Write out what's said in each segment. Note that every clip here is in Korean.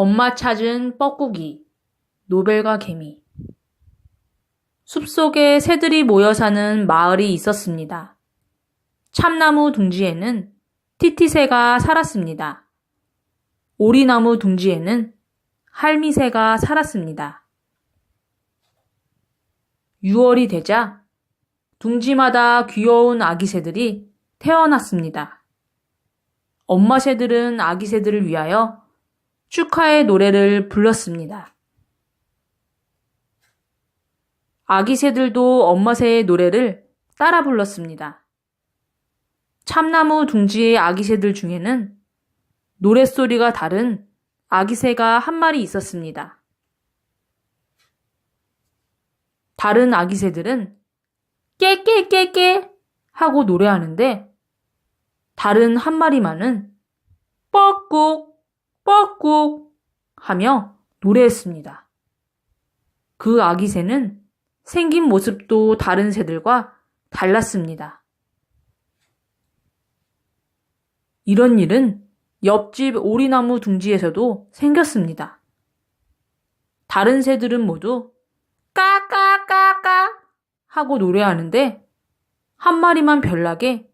엄마 찾은 뻐꾸기, 노벨과 개미. 숲속에 새들이 모여 사는 마을이 있었습니다. 참나무 둥지에는 티티새가 살았습니다. 오리나무 둥지에는 할미새가 살았습니다. 6월이 되자 둥지마다 귀여운 아기 새들이 태어났습니다. 엄마 새들은 아기 새들을 위하여 축하의 노래를 불렀습니다. 아기 새들도 엄마 새의 노래를 따라 불렀습니다. 참나무 둥지의 아기 새들 중에는 노랫소리가 다른 아기 새가 한 마리 있었습니다. 다른 아기 새들은 깨깨깨깨 하고 노래하는데 다른 한 마리만은 뻐꾹 뻐꾹 하며 노래했습니다. 그 아기 새는 생긴 모습도 다른 새들과 달랐습니다. 이런 일은 옆집 오리나무 둥지에서도 생겼습니다. 다른 새들은 모두 까까까까 하고 노래하는데 한 마리만 별나게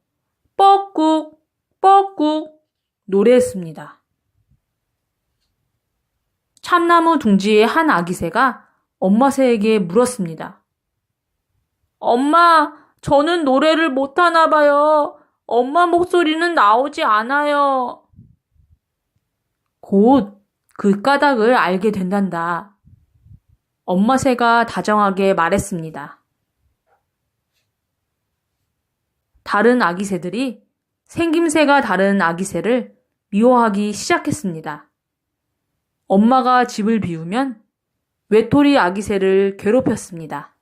뻐꾹 뻐꾹 노래했습니다. 참나무 둥지의 한 아기 새가 엄마 새에게 물었습니다. 엄마, 저는 노래를 못하나 봐요. 엄마 목소리는 나오지 않아요. 곧 그 까닭을 알게 된단다. 엄마 새가 다정하게 말했습니다. 다른 아기 새들이 생김새가 다른 아기 새를 미워하기 시작했습니다. 엄마가 집을 비우면 외톨이 아기 새를 괴롭혔습니다.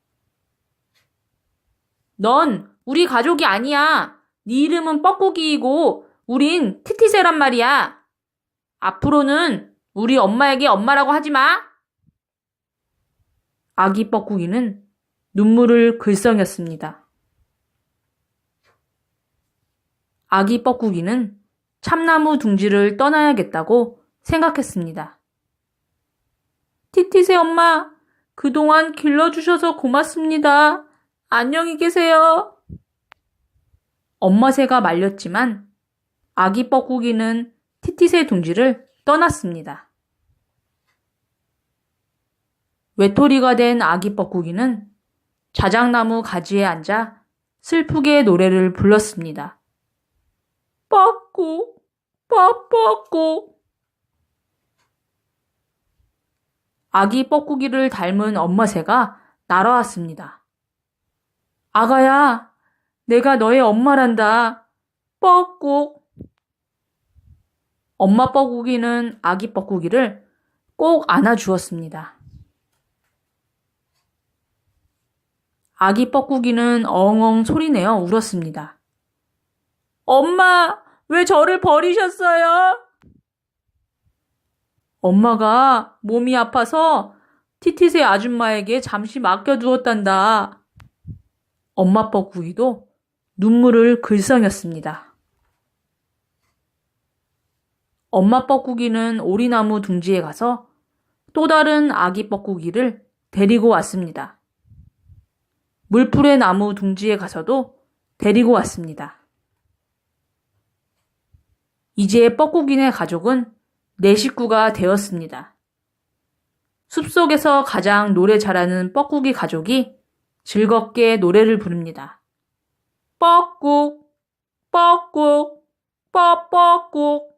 넌 우리 가족이 아니야. 네 이름은 뻐꾸기이고 우린 티티새란 말이야. 앞으로는 우리 엄마에게 엄마라고 하지 마. 아기 뻐꾸기는 눈물을 글썽였습니다. 아기 뻐꾸기는 참나무 둥지를 떠나야겠다고 생각했습니다. 티티새 엄마, 그동안 길러주셔서 고맙습니다. 안녕히 계세요. 엄마 새가 말렸지만 아기 뻐꾸기는 티티새 둥지를 떠났습니다. 외톨이가 된 아기 뻐꾸기는 자작나무 가지에 앉아 슬프게 노래를 불렀습니다. 뻐꾸, 뻐뻐꾸. 아기 뻐꾸기를 닮은 엄마 새가 날아왔습니다. 아가야, 내가 너의 엄마란다. 뻐꾹. 엄마 뻐꾸기는 아기 뻐꾸기를 꼭 안아주었습니다. 아기 뻐꾸기는 엉엉 소리내어 울었습니다. 엄마, 왜 저를 버리셨어요? 엄마가 몸이 아파서 티티새 아줌마에게 잠시 맡겨두었단다. 엄마 뻐꾸기도 눈물을 글썽였습니다. 엄마 뻐꾸기는 오리나무 둥지에 가서 또 다른 아기 뻐꾸기를 데리고 왔습니다. 물풀의 나무 둥지에 가서도 데리고 왔습니다. 이제 뻐꾸기네 가족은 네 식구가 되었습니다. 숲속에서 가장 노래 잘하는 뻐꾸기 가족이 즐겁게 노래를 부릅니다. 뻐꾹, 뻐꾹, 뻐뻐꾹.